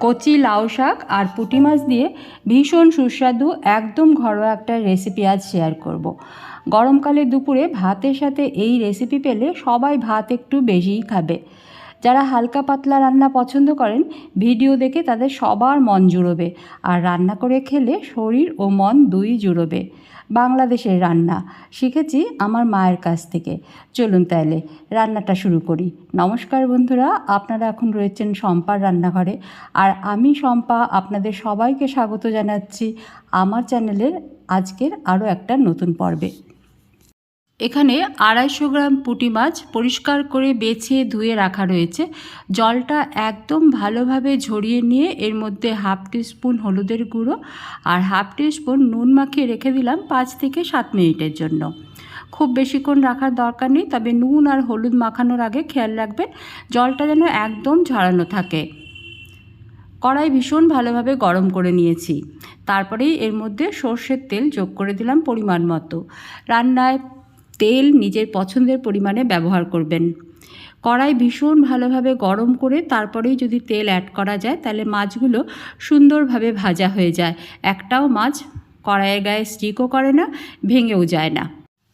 কচি লাউ শাক আর পুঁটি মাছ দিয়ে ভীষণ সুস্বাদু, একদম ঘরোয়া একটা রেসিপি আজ শেয়ার করব। গরমকালে দুপুরে ভাতের সাথে এই রেসিপি পেলে সবাই ভাত একটু বেশিই খাবে যারা হালকা পাতলা রান্না পছন্দ করেন, ভিডিও দেখে তাদের সবার মন জুড়োবে। আর রান্না করে খেলে শরীর ও মন দুই জুড়োবে। বাংলাদেশের রান্না, শিখেছি আমার মায়ের কাছ থেকে। চলুন তাহলে রান্নাটা শুরু করি। নমস্কার বন্ধুরা, আপনারা এখন রয়েছেন শম্পার রান্নাঘরে। আর আমি শম্পা, আপনাদের সবাইকে স্বাগত জানাচ্ছি আমার চ্যানেলের আজকের আরও একটা নতুন পর্বে। এখানে আড়াইশো গ্রাম পুঁটি মাছ পরিষ্কার করে বেছে ধুয়ে রাখা রয়েছে। জলটা একদম ভালোভাবে ঝরিয়ে নিয়ে এর মধ্যে হাফ স্পুন হলুদের গুঁড়ো আর হাফ স্পুন নুন মাখিয়ে রেখে দিলাম পাঁচ থেকে সাত মিনিটের জন্য। খুব বেশিক্ষণ রাখার দরকার নেই, তবে নুন আর হলুদ মাখানোর আগে খেয়াল রাখবেন জলটা যেন একদম ঝরানো থাকে। কড়াই ভীষণ ভালোভাবে গরম করে নিয়েছি। তারপরেই এর মধ্যে সর্ষের তেল যোগ করে দিলাম পরিমাণ মতো। রান্নায় তেল নিজের পছন্দের পরিমাণে ব্যবহার করবেন। কড়াই ভীষণ ভালোভাবে গরম করে তারপরেই যদি তেল অ্যাড করা যায়, তাহলে মাছগুলো সুন্দরভাবে ভাজা হয়ে যায়। একটাও মাছ কড়াইয়ের গায়ে স্টিকও করে না, ভেঙেও যায় না।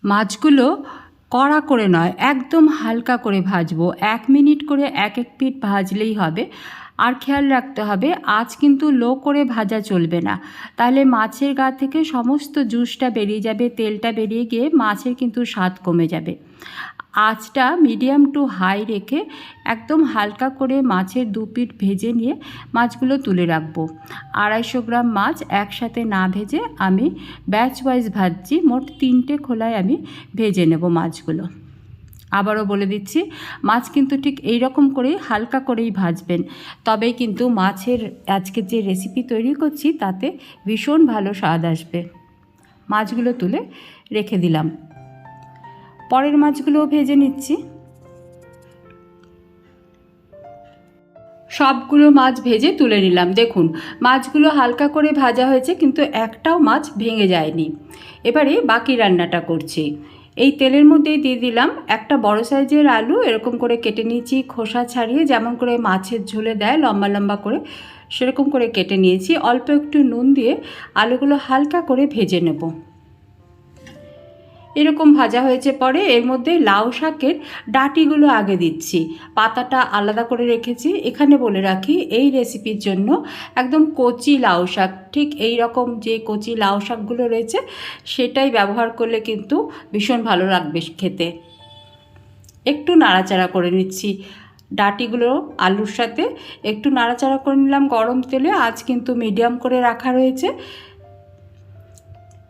মাছগুলো কড়া করে নয়, একদম হালকা করে ভাজবো। এক মিনিট করে এক এক পিট ভাজলেই হবে। আর খেয়াল রাখতে হবে, আজ কিন্তু লো করে ভাজা চলবে না। তাহলে মাছের গা থেকে সমস্ত জুসটা বেরিয়ে যাবে, তেলটা বেরিয়ে গিয়ে মাছের কিন্তু স্বাদ কমে যাবে। আঁচটা মিডিয়াম টু হাই রেখে একদম হালকা করে মাছের দু পিঠ ভেজে নিয়ে মাছগুলো তুলে রাখব। আড়াইশো গ্রাম মাছ একসাথে না ভেজে আমি ব্যাচ ওয়াইজ ভাজছি, মোট তিনটে খোলায় আমি ভেজে নেব মাছগুলো। আবারও বলে দিচ্ছি, মাছ কিন্তু ঠিক এই রকম করেই হালকা করেই ভাজবেন। তবেই কিন্তু মাছের আজকে যে রেসিপি তৈরি করছি, তাতে ভীষণ ভালো স্বাদ আসবে। মাছগুলো তুলে রেখে দিলাম। পরের মাছগুলোও ভেজে নিচ্ছি। সবগুলো মাছ ভেজে তুলে নিলাম। দেখুন, মাছগুলো হালকা করে ভাজা হয়েছে, কিন্তু একটাও মাছ ভেঙে যায়নি। এবারে বাকি রান্নাটা করছি। এই তেলের মধ্যেই দিয়ে দিলাম একটা বড় সাইজের আলু, এরকম করে কেটে নিয়েছি, খোসা ছাড়িয়ে যেমন করে মাছের ঝোলে দেয়, লম্বা লম্বা করে, সেরকম করে কেটে নিয়েছি। অল্প একটু নুন দিয়ে আলুগুলো হালকা করে ভেজে নেব। এরকম ভাজা হয়েছে পরে এর মধ্যে লাউ শাকের ডাটিগুলো আগে দিচ্ছি। পাতাটা আলাদা করে রেখেছি। এখানে বলে রাখি, এই রেসিপির জন্য একদম কচি লাউ শাক, ঠিক এই রকম যে কচি লাউ শাকগুলো রয়েছে, সেটাই ব্যবহার করলে কিন্তু ভীষণ ভালো লাগবে খেতে। একটু নাড়াচাড়া করে নিচ্ছি ডাটিগুলো আলুর সাথে। একটু নাড়াচাড়া করে নিলাম গরম তেলে। আজ কিন্তু মিডিয়াম করে রাখা রয়েছে।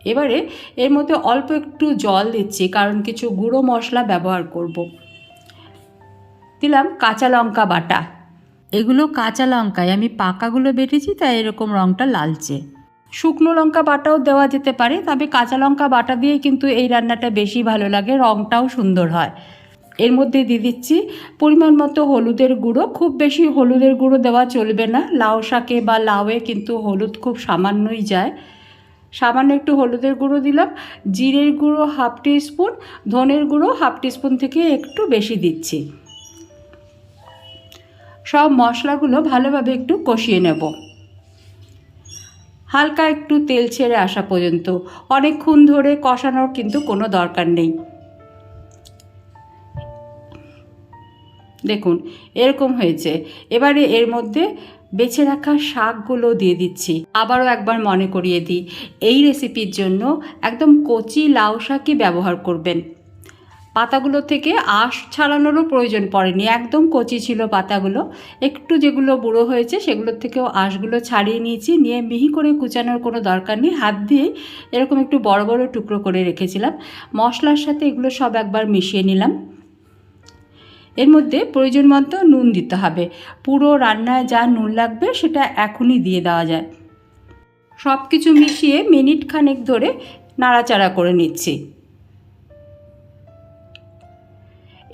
এবারে এর মধ্যে অল্প একটু জল দিচ্ছি, কারণ কিছু গুঁড়ো মশলা ব্যবহার করব। দিলাম কাঁচা লঙ্কা বাটা। এগুলো কাঁচা লঙ্কায় আমি পাকাগুলো বেটেছি, তাই এরকম রঙটা লালচে। শুকনো লঙ্কা বাটাও দেওয়া যেতে পারে, তবে কাঁচা লঙ্কা বাটা দিয়ে কিন্তু এই রান্নাটা বেশি ভালো লাগে রঙটাও সুন্দর হয়। এর মধ্যে দিয়ে দিচ্ছি পরিমাণ মতো হলুদের গুঁড়ো। খুব বেশি হলুদের গুঁড়ো দেওয়া চলবে না, লাউ শাকে বা লাউয়ে কিন্তু হলুদ খুব সামান্যই যায়। সামান্য একটু হলুদের গুঁড়ো দিলাম, জিরের গুঁড়ো হাফ স্পুন ধনের গুঁড়ো হাফ স্পুন থেকে একটু বেশি দিচ্ছি। সব মশলাগুলো ভালোভাবে একটু কষিয়ে নেব। হালকা একটু তেল ছেড়ে আসা পর্যন্ত, অনেকক্ষণ ধরে কষানোর কিন্তু কোনো দরকার নেই। দেখুন, এরকম হয়েছে। এবারে এর মধ্যে বেছে রাখা শাকগুলো দিয়ে দিচ্ছি। আবারও একবার মনে করিয়ে দিই, এই রেসিপির জন্য একদম কচি লাউ শাকই ব্যবহার করবেন। পাতাগুলো থেকে আঁশ ছাড়ানোরও প্রয়োজন পড়েনি, একদম কচি ছিল পাতাগুলো। একটু যেগুলো বুড়ো হয়েছে সেগুলোর থেকেও আঁশগুলো ছাড়িয়ে নিয়েছি, নিয়ে মিহি করে কুচানোর কোনো দরকার নেই। হাত দিয়ে এরকম একটু বড় বড় টুকরো করে রেখেছিলাম। মশলার সাথে এগুলো সব একবার মিশিয়ে নিলাম। এর মধ্যে প্রয়োজন মতো নুন দিতে হবে। পুরো রান্নায় যা নুন লাগবে সেটা এখনই দিয়ে দেওয়া যায়। সব কিছু মিশিয়ে মিনিট খানেক ধরে নাড়াচাড়া করে নিচ্ছি।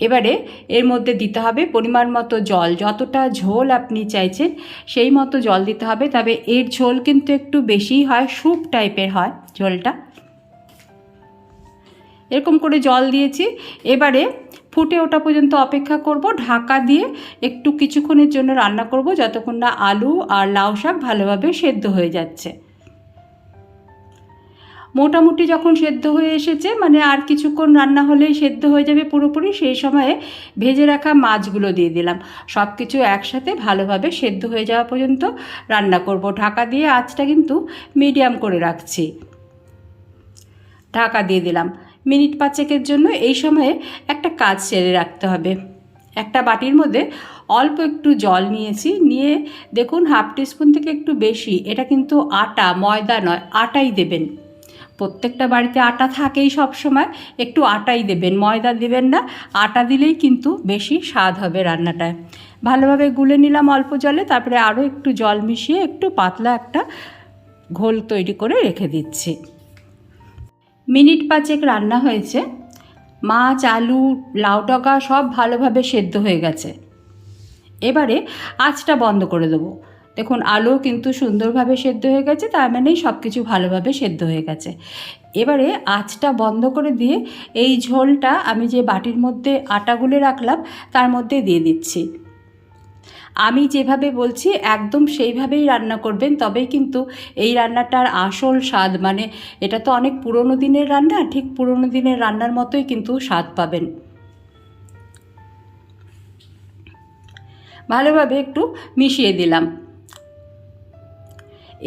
এবারে এর মধ্যে দিতে হবে পরিমাণ মতো জল। যতটা ঝোল আপনি চাইছেন সেই মতো জল দিতে হবে, তবে এর ঝোল কিন্তু একটু বেশিই হয়, স্যুপ টাইপের হয় ঝোলটা। এরকম করে জল দিয়েছি। এবারে ফুটে ওঠা পর্যন্ত অপেক্ষা করব, ঢাকা দিয়ে একটু কিছুক্ষণের জন্য রান্না করব যতক্ষণ না আলু আর লাউ শাক ভালোভাবে সেদ্ধ হয়ে যাচ্ছে। মোটামুটি যখন সেদ্ধ হয়ে এসেছে মানে আর কিছুক্ষণ রান্না হলেই সেদ্ধ হয়ে যাবে পুরোপুরি, সেই সময়ে ভেজে রাখা মাছগুলো দিয়ে দিলাম। সব কিছু একসাথে ভালোভাবে সেদ্ধ হয়ে যাওয়া পর্যন্ত রান্না করব। ঢাকা দিয়ে আঁচটা কিন্তু মিডিয়াম করে রাখছি। ঢাকা দিয়ে দিলাম। মিনিট পাঁচেকের জন্য এই সময়ে একটা কাজ সেরে রাখতে হবে। একটা বাটির মধ্যে অল্প একটু জল নিয়েছি, নিয়ে দেখুন হাফ টিস্পুন থেকে একটু বেশি, এটা কিন্তু আটা, ময়দা নয়, আটাই দেবেন। প্রত্যেকটা বাড়িতে আটা থাকেই সব সময়, একটু আটাই দেবেন, ময়দা দেবেন না, আটা দিলেই কিন্তু বেশি স্বাদ হবে রান্নাটায়। ভালোভাবে গুলে নিলাম অল্প জলে, তারপরে আরও একটু জল মিশিয়ে একটু পাতলা একটা ঘোল তৈরি করে রেখে দিচ্ছি। মিনিট পাঁচেক রান্না হয়েছে। মাছ, আলু, লাউ টকা সব ভালোভাবে সেদ্ধ হয়ে গেছে। এবারে আঁচটা বন্ধ করে দেবো। দেখুন, আলু কিন্তু সুন্দরভাবে সেদ্ধ হয়ে গেছে, তার মানেই সব কিছু ভালোভাবে সেদ্ধ হয়ে গেছে। এবারে আঁচটা বন্ধ করে দিয়ে এই ঝোলটা আমি যে বাটির মধ্যে আটা গুলে রাখলাম, তার মধ্যে দিয়ে দিচ্ছি। আমি যেভাবে বলছি, একদম সেইভাবেই রান্না করবেন, তবেই কিন্তু এই রান্নাটার আসল স্বাদ মানে এটা তো অনেক পুরনো দিনের রান্না, ঠিক পুরনো দিনের রান্নার মতোই কিন্তু স্বাদ পাবেন। ভালোভাবে একটু মিশিয়ে দিলাম।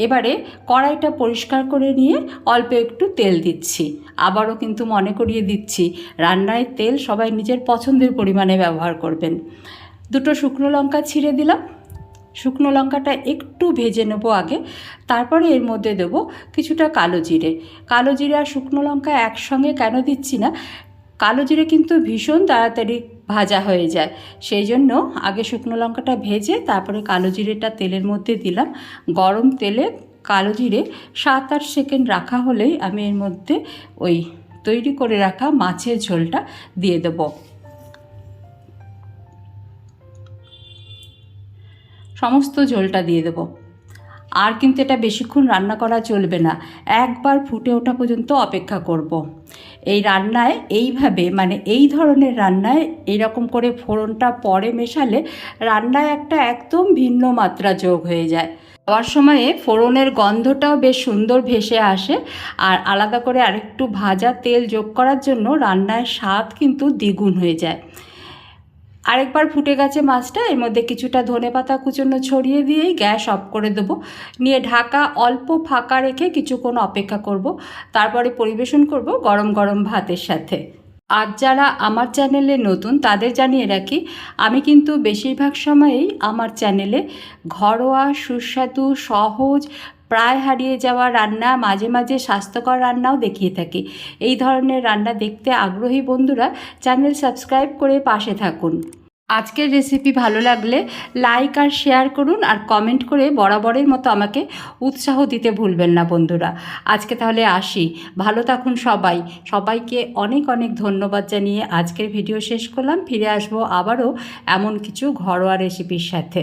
এবারে কড়াইটা পরিষ্কার করে নিয়ে অল্প একটু তেল দিচ্ছি। আবারও কিন্তু মনে করিয়ে দিচ্ছি, রান্নায় তেল সবাই নিজের পছন্দের পরিমাণে ব্যবহার করবেন। দুটো শুকনো লঙ্কা ছিঁড়ে দিলাম। শুকনো লঙ্কাটা একটু ভেজে নেব আগে। তারপরে এর মধ্যে দেবো কিছুটা কালো জিরে। কালো জিরে আর শুকনো লঙ্কা একসঙ্গে কেন দিচ্ছি না? কালো জিরে কিন্তু ভীষণ তাড়াতাড়ি ভাজা হয়ে যায়। সেই জন্য আগে শুকনো লঙ্কাটা ভেজে তারপরে কালো জিরেটা তেলের মধ্যে দিলাম। গরম তেলে কালো জিরে সাত আট সেকেন্ড রাখা হলেই আমি এর মধ্যে ওই তৈরি করে রাখা মাছের ঝোলটা দিয়ে দেবো। সমস্ত ঝোলটা দিয়ে দেবো। আর কিন্তু এটা বেশিক্ষণ রান্না করা চলবে না। একবার ফুটে ওঠা পর্যন্ত অপেক্ষা করব। এই রান্নায় এইভাবে মানে এই ধরনের রান্নায় এইরকম করে ফোড়নটা পরে মেশালে রান্নায় একটা একদম ভিন্ন মাত্রা যোগ হয়ে যায়। খাওয়ার সময়ে ফোড়নের গন্ধটাও বেশ সুন্দর ভেসে আসে। আর আলাদা করে আরেকটু ভাজা তেল যোগ করার জন্য রান্নায় স্বাদ কিন্তু দ্বিগুণ হয়ে যায়। আরেকবার ফুটে গেছে মাছটা, এর মধ্যে কিছুটা ধনে পাতা কুচনো ছড়িয়ে দিয়েই গ্যাস অফ করে দেবো। নিয়ে ঢাকা অল্প ফাঁকা রেখে কিছুক্ষণ অপেক্ষা করব। তারপরে পরিবেশন করব গরম গরম ভাতের সাথে। আর যারা আমার চ্যানেলে নতুন, তাদের জানিয়ে রাখি, আমি কিন্তু বেশিরভাগ সময়েই আমার চ্যানেলে ঘরোয়া, সুস্বাদু, সহজ, প্রায় হারিয়ে যাওয়া রান্না, মাঝে মাঝে স্বাস্থ্যকর রান্নাও দেখিয়ে থাকি। এই ধরনের রান্না দেখতে আগ্রহী বন্ধুরা, চ্যানেল সাবস্ক্রাইব করে পাশে থাকুন। আজকের রেসিপি ভালো লাগলে লাইক আর শেয়ার করুন আর কমেন্ট করে বরাবরের মতো আমাকে উৎসাহ দিতে ভুলবেন না বন্ধুরা। আজকে তাহলে আসি। ভালো থাকুন সবাই। সবাইকে অনেক অনেক ধন্যবাদ জানিয়ে আজকের ভিডিও শেষ করলাম। ফিরে আসব আবারও এমন কিছু ঘরোয়া রেসিপির সাথে।